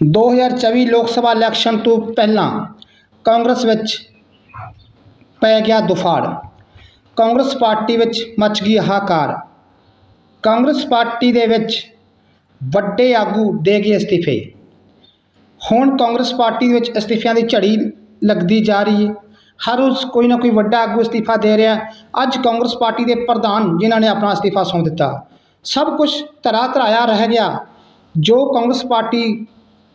2024 ਲੋਕ ਸਭਾ ਇਲੈਕਸ਼ਨ ਤੋਂ ਪਹਿਲਾਂ ਕਾਂਗਰਸ ਵਿੱਚ ਪੈ ਗਿਆ ਦੁਫਾੜ। ਕਾਂਗਰਸ ਪਾਰਟੀ ਵਿੱਚ ਮਚ ਗਈ ਹਾਕਾਰ ਕਾਂਗਰਸ ਪਾਰਟੀ ਦੇ ਵਿੱਚ ਵੱਡੇ ਆਗੂ ਦੇ ਗਏ ਅਸਤੀਫੇ। ਹੁਣ ਕਾਂਗਰਸ ਪਾਰਟੀ ਵਿੱਚ ਅਸਤੀਫਿਆਂ ਦੀ ਝੜੀ ਲੱਗਦੀ ਜਾ ਰਹੀ ਹੈ। ਹਰ ਰੋਜ਼ ਕੋਈ ਨਾ ਕੋਈ ਵੱਡਾ ਆਗੂ ਅਸਤੀਫਾ ਦੇ ਰਿਹਾ। ਅੱਜ ਕਾਂਗਰਸ ਪਾਰਟੀ ਦੇ ਪ੍ਰਧਾਨ ਜਿਨ੍ਹਾਂ ਨੇ ਆਪਣਾ ਅਸਤੀਫਾ ਸੌਂਪ ਦਿੱਤਾ। ਸਭ ਕੁਝ ਧਰਾ ਧਰਾਇਆ ਰਹਿ ਗਿਆ। ਜੋ ਕਾਂਗਰਸ ਪਾਰਟੀ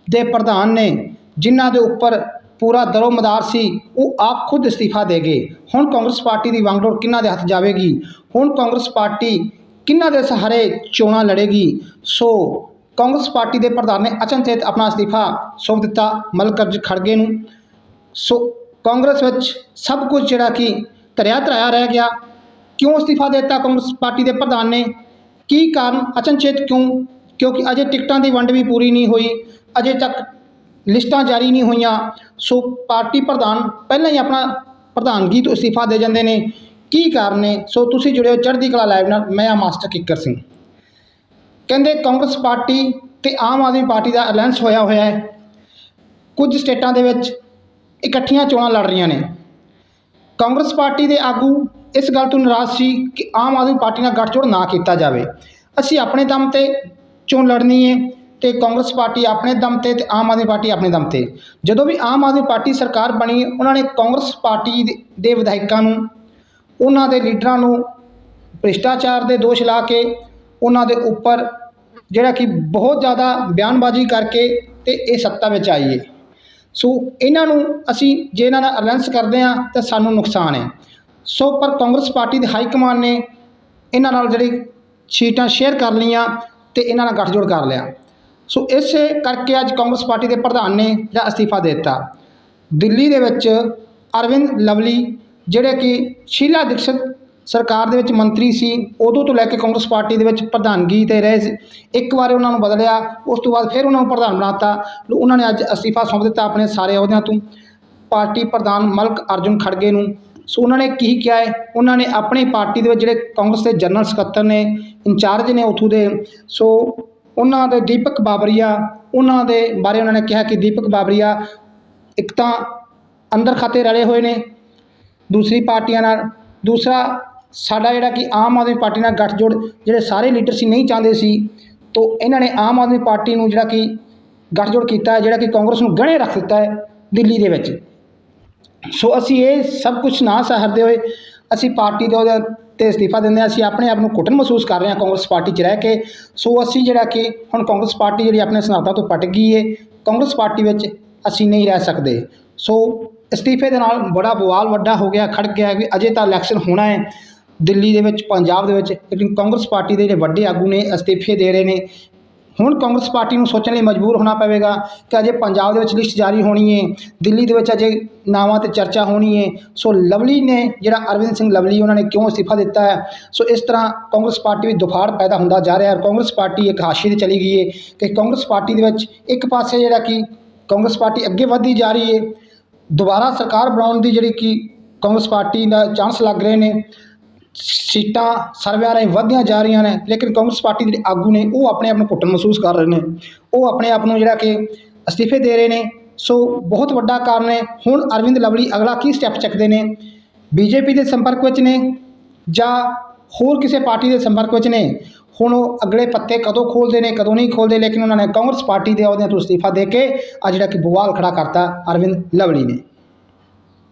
ਦੇ ਪ੍ਰਧਾਨ ਨੇ, ਜਿਨ੍ਹਾਂ ਦੇ ਉੱਪਰ ਪੂਰਾ ਦਰੋਮਦਾਰ ਸੀ, ਉਹ ਆਪ ਖੁਦ ਅਸਤੀਫਾ ਦੇ ਗਏ। ਹੁਣ ਕਾਂਗਰਸ ਪਾਰਟੀ ਦੀ ਵਾਂਗਡੋਰ ਕਿਹਨਾਂ ਦੇ ਹੱਥ ਜਾਵੇਗੀ? ਹੁਣ ਕਾਂਗਰਸ ਪਾਰਟੀ ਕਿਹਨਾਂ ਦੇ ਸਹਾਰੇ ਚੋਣਾਂ ਲੜੇਗੀ? ਸੋ ਕਾਂਗਰਸ ਪਾਰਟੀ ਦੇ ਪ੍ਰਧਾਨ ਨੇ ਅਚਨਚੇਤ ਆਪਣਾ ਅਸਤੀਫਾ ਸੌਂਪ ਦਿੱਤਾ ਮਲਕਰਜ ਖੜਗੇ ਨੂੰ। ਸੋ ਕਾਂਗਰਸ ਵਿੱਚ ਸਭ ਕੁਝ ਜਿਹੜਾ ਕਿ ਧਰਿਆ ਧਰਾਇਆ ਰਹਿ ਗਿਆ। ਕਿਉਂ ਅਸਤੀਫਾ ਦੇ ਦਿੱਤਾ ਕਾਂਗਰਸ ਪਾਰਟੀ ਦੇ ਪ੍ਰਧਾਨ ਨੇ? ਕੀ ਕਾਰਨ ਅਚਨਚੇਤ ਕਿਉਂ ਕਿਉਂਕਿ ਅਜੇ ਟਿਕਟਾਂ ਦੀ ਵੰਡ ਵੀ ਪੂਰੀ ਨਹੀਂ ਹੋਈ, ਅਜੇ ਤੱਕ ਲਿਸਟਾਂ ਜਾਰੀ ਨਹੀਂ ਹੋਈਆਂ। ਸੋ ਪਾਰਟੀ ਪ੍ਰਧਾਨ ਪਹਿਲਾਂ ਹੀ ਆਪਣਾ ਪ੍ਰਧਾਨਗੀ ਤੋਂ ਅਸਤੀਫਾ ਦੇ ਜਾਂਦੇ ਨੇ। ਕੀ ਕਾਰਨ ਨੇ? ਸੋ ਤੁਸੀਂ ਜੁੜੇ ਹੋ ਚੜ੍ਹਦੀ ਕਲਾ ਲਾਈਵ ਨਾਲ, ਮੈਂ ਆ ਮਾਸਟਰ ਕਿੱਕਰ ਸਿੰਘ। ਕਹਿੰਦੇ ਕਾਂਗਰਸ ਪਾਰਟੀ ਤੇ ਆਮ ਆਦਮੀ ਪਾਰਟੀ ਦਾ ਅਲਾਈਅੰਸ ਹੋਇਆ ਹੋਇਆ ਹੈ। ਕੁਝ ਸਟੇਟਾਂ ਦੇ ਵਿੱਚ ਇਕੱਠੀਆਂ ਚੋਣਾਂ ਲੜ ਰਹੀਆਂ ਨੇ। ਕਾਂਗਰਸ ਪਾਰਟੀ ਦੇ ਆਗੂ ਇਸ ਗੱਲ ਤੋਂ ਨਾਰਾਜ਼ ਸੀ ਕਿ ਆਮ ਆਦਮੀ ਪਾਰਟੀ ਨਾਲ ਗੱਠਜੋੜ ਨਾ ਕੀਤਾ ਜਾਵੇ। ਅਸੀਂ ਆਪਣੇ ਦਮ ਤੇ ਚੋਣ ਲੜਨੀ ਹੈ ਤੇ ਕਾਂਗਰਸ ਪਾਰਟੀ ਆਪਣੇ ਦਮ ਤੇ ਤੇ ਆਮ ਆਦਮੀ ਪਾਰਟੀ ਆਪਣੇ ਦਮ ਤੇ। ਜਦੋਂ ਵੀ ਆਮ ਆਦਮੀ ਪਾਰਟੀ ਸਰਕਾਰ ਬਣੀ, ਉਹਨਾਂ ਨੇ ਕਾਂਗਰਸ ਪਾਰਟੀ ਦੇ- ਦੇ ਵਿਧਾਇਕਾਂ ਨੂੰ, ਉਹਨਾਂ ਦੇ ਲੀਡਰਾਂ ਨੂੰ ਭ੍ਰਿਸ਼ਟਾਚਾਰ ਦੇ ਦੋਸ਼ ਲਾ ਕੇ, ਉਹਨਾਂ ਦੇ ਉੱਪਰ ਜਿਹੜਾ ਕਿ ਬਹੁਤ ਜ਼ਿਆਦਾ ਬਿਆਨਬਾਜ਼ੀ ਕਰਕੇ ਤੇ ਇਹ ਸੱਤਾ ਵਿੱਚ ਆਈ ਹੈ ਸੋ ਇਹਨਾਂ ਨੂੰ ਅਸੀਂ, ਜੇ ਇਹਨਾਂ ਨਾਲ ਅਲਾਈਅੰਸ ਕਰਦੇ ਹਾਂ, ਤਾਂ ਸਾਨੂੰ ਨੁਕਸਾਨ ਹੈ। ਸੋ ਪਰ ਕਾਂਗਰਸ ਪਾਰਟੀ ਦੇ ਹਾਈ ਕਮਾਂਡ ਨੇ ਇਹਨਾਂ ਨਾਲ ਜਿਹੜੀ ਸੀਟਾਂ ਸ਼ੇਅਰ ਕਰ ਲਈਆਂ ਤੇ ਇਹਨਾਂ ਨਾਲ ਗੱਠਜੋੜ ਕਰ ਲਿਆ। ਸੋ ਇਸੇ ਕਰਕੇ ਅੱਜ ਕਾਂਗਰਸ ਪਾਰਟੀ ਦੇ ਪ੍ਰਧਾਨ ਨੇ ਜਿਹੜਾ ਅਸਤੀਫਾ ਦੇ ਦਿੱਤਾ। ਦਿੱਲੀ ਦੇ ਵਿੱਚ ਅਰਵਿੰਦ ਲਵਲੀ, ਜਿਹੜੇ ਕਿ ਸ਼ੀਲਾ ਦੀਕਸ਼ਤ ਸਰਕਾਰ ਦੇ ਵਿੱਚ ਮੰਤਰੀ ਸੀ, ਉਦੋਂ ਤੋਂ ਲੈ ਕੇ ਕਾਂਗਰਸ ਪਾਰਟੀ ਦੇ ਵਿੱਚ ਪ੍ਰਧਾਨਗੀ ਤੇ ਰਹੇ ਸੀ। ਇੱਕ ਵਾਰ ਉਹਨਾਂ ਨੂੰ ਬਦਲਿਆ, ਉਸ ਤੋਂ ਬਾਅਦ ਫਿਰ ਉਹਨਾਂ ਨੂੰ ਪ੍ਰਧਾਨ ਬਣਾਤਾ। ਉਹਨਾਂ ਨੇ ਅੱਜ ਅਸਤੀਫਾ ਸੌਂਪ ਦਿੱਤਾ ਆਪਣੇ ਸਾਰੇ ਅਹੁਦਿਆਂ ਤੋਂ। ਪਾਰਟੀ ਪ੍ਰਧਾਨ ਮਲਕ ਅਰਜੁਨ ਖੜਗੇ ਨੂੰ ਸੋ ਉਹਨਾਂ ਨੇ ਕੀ ਕਿਹਾ ਹੈ? ਉਹਨਾਂ ਨੇ ਆਪਣੀ ਪਾਰਟੀ ਦੇ ਵਿੱਚ ਜਿਹੜੇ ਕਾਂਗਰਸ ਦੇ ਜਨਰਲ ਸਕੱਤਰ ਨੇ, ਇੰਚਾਰਜ ਨੇ ਉਥੋਂ ਦੇ, ਸੋ ਉਹਨਾਂ ਦੇ ਦੀਪਕ ਬਾਬਰੀਆ, ਉਹਨਾਂ ਦੇ ਬਾਰੇ ਉਹਨਾਂ ਨੇ ਕਿਹਾ ਕਿ ਦੀਪਕ ਬਾਬਰੀਆ ਇੱਕ ਤਾਂ ਅੰਦਰ ਖਾਤੇ ਰਲੇ ਹੋਏ ਨੇ, ਦੂਸਰੀ ਪਾਰਟੀਆਂ ਨਾਲ, ਦੂਸਰਾ ਸਾਡਾ ਜਿਹੜਾ ਕਿ ਆਮ ਆਦਮੀ ਪਾਰਟੀ ਨਾਲ ਗੱਠਜੋੜ ਜਿਹੜੇ ਸਾਰੇ ਲੀਡਰ ਸੀ, ਨਹੀਂ ਚਾਹੁੰਦੇ ਸੀ, ਤੋਂ ਇਹਨਾਂ ਨੇ ਆਮ ਆਦਮੀ ਪਾਰਟੀ ਨੂੰ ਜਿਹੜਾ ਕਿ ਗੱਠਜੋੜ ਕੀਤਾ ਜਿਹੜਾ ਕਿ ਕਾਂਗਰਸ ਨੂੰ ਗਹਿਣੇ ਰੱਖ ਦਿੱਤਾ ਹੈ ਦਿੱਲੀ ਦੇ ਵਿੱਚ। ਸੋ ਅਸੀਂ ਇਹ ਸਭ ਕੁਝ ਨਾ ਸਹਾਰਦੇ ਹੋਏ ਅਸੀਂ ਪਾਰਟੀ ਦੇ ਉਹਦੇ ਤੇ ਅਸਤੀਫਾ ਦਿੰਦੇ ਹਾਂ, ਅਸੀਂ ਆਪਣੇ ਆਪ ਨੂੰ ਕੁੱਟਣ ਮਹਿਸੂਸ ਕਰ ਰਹੇ ਹਾਂ ਕਾਂਗਰਸ ਪਾਰਟੀ 'ਚ ਰਹਿ ਕੇ। ਸੋ ਅਸੀਂ ਜਿਹੜਾ ਕਿ ਹੁਣ ਕਾਂਗਰਸ ਪਾਰਟੀ ਜਿਹੜੀ ਆਪਣੇ ਸਿਧਾਂਤਾਂ ਤੋਂ ਪਟ ਗਈ ਹੈ ਕਾਂਗਰਸ ਪਾਰਟੀ ਵਿੱਚ ਅਸੀਂ ਨਹੀਂ ਰਹਿ ਸਕਦੇ। ਸੋ ਅਸਤੀਫੇ ਦੇ ਨਾਲ ਬੜਾ ਬਵਾਲ ਵੱਡਾ ਹੋ ਗਿਆ ਖੜ ਗਿਆ ਕਿ ਅਜੇ ਤਾਂ ਇਲੈਕਸ਼ਨ ਹੋਣਾ ਹੈ ਦਿੱਲੀ ਦੇ ਵਿੱਚ, ਪੰਜਾਬ ਦੇ ਵਿੱਚ, ਲੇਕਿਨ ਕਾਂਗਰਸ ਪਾਰਟੀ ਦੇ ਜਿਹੜੇ ਵੱਡੇ ਆਗੂ ਨੇ, ਅਸਤੀਫੇ ਦੇ ਰਹੇ ਨੇ ਹੁਣ ਕਾਂਗਰਸ ਪਾਰਟੀ ਨੂੰ ਸੋਚਣ ਲਈ ਮਜਬੂਰ ਹੋਣਾ ਪਵੇਗਾ ਕਿ ਅਜੇ ਪੰਜਾਬ ਦੇ ਵਿੱਚ ਲਿਸਟ ਜਾਰੀ ਹੋਣੀ ਹੈ ਦਿੱਲੀ ਦੇ ਵਿੱਚ ਅਜੇ ਨਾਵਾਂ ਤੇ ਚਰਚਾ ਹੋਣੀ ਹੈ ਸੋ ਲਵਲੀ ਨੇ ਜਿਹੜਾ ਅਰਵਿੰਦ ਸਿੰਘ ਲਵਲੀ ਉਹਨਾਂ ਨੇ ਕਿਉਂ ਅਸਤੀਫਾ ਦਿੱਤਾ ਹੈ? ਸੋ ਇਸ ਤਰ੍ਹਾਂ ਕਾਂਗਰਸ ਪਾਰਟੀ ਵਿੱਚ ਦੁਫਾੜ ਪੈਦਾ ਹੁੰਦਾ ਜਾ ਰਿਹਾ ਹੈ ਕਾਂਗਰਸ ਪਾਰਟੀ ਇੱਕ ਹਾਸ਼ੀ ਤੇ ਚਲੀ ਗਈ ਹੈ ਕਿ ਕਾਂਗਰਸ ਪਾਰਟੀ ਦੇ ਵਿੱਚ ਇੱਕ ਪਾਸੇ ਜਿਹੜਾ ਕਿ ਕਾਂਗਰਸ ਪਾਰਟੀ ਅੱਗੇ ਵਧਦੀ ਜਾ ਰਹੀ ਹੈ ਦੁਬਾਰਾ ਸਰਕਾਰ ਬਣਾਉਣ ਦੀ ਜਿਹੜੀ ਕਿ ਕਾਂਗਰਸ ਪਾਰਟੀ ਦਾ ਚਾਂਸ ਲੱਗ ਰਹੇ ਨੇ। ਸੀਟਾਂ ਸਰਵਿਆਂ ਰਾਹੀਂ ਵਧਦੀਆਂ ਜਾ ਰਹੀਆਂ ਨੇ, ਲੇਕਿਨ ਕਾਂਗਰਸ ਪਾਰਟੀ ਦੇ ਜਿਹੜੇ ਆਗੂ ਨੇ, ਉਹ ਆਪਣੇ ਆਪ ਨੂੰ ਘੁੱਟਣ ਮਹਿਸੂਸ ਕਰ ਰਹੇ ਨੇ। ਉਹ ਆਪਣੇ ਆਪ ਨੂੰ ਜਿਹੜਾ ਕਿ ਅਸਤੀਫੇ ਦੇ ਰਹੇ ਨੇ। ਸੋ ਬਹੁਤ ਵੱਡਾ ਕਾਰਨ ਹੈ। ਹੁਣ ਅਰਵਿੰਦ ਲਵਲੀ ਅਗਲਾ ਕੀ ਸਟੈਪ ਚੱਕਦੇ ਨੇ? ਬੀਜੇਪੀ ਦੇ ਸੰਪਰਕ ਵਿੱਚ ਨੇ ਜਾਂ ਹੋਰ ਕਿਸੇ ਪਾਰਟੀ ਦੇ ਸੰਪਰਕ ਵਿੱਚ ਨੇ? ਹੁਣ ਉਹ ਅਗਲੇ ਪੱਤੇ ਕਦੋਂ ਖੋਲਦੇ ਨੇ, ਕਦੋਂ ਨਹੀਂ ਖੋਲਦੇ ਲੇਕਿਨ ਉਹਨਾਂ ਨੇ ਕਾਂਗਰਸ ਪਾਰਟੀ ਦੇ ਅਹੁਦਿਆਂ ਤੋਂ ਅਸਤੀਫਾ ਦੇ ਕੇ ਆ ਜਿਹੜਾ ਕਿ ਬਵਾਲ ਖੜਾ ਕਰਤਾ ਅਰਵਿੰਦ ਲਵਲੀ ਨੇ।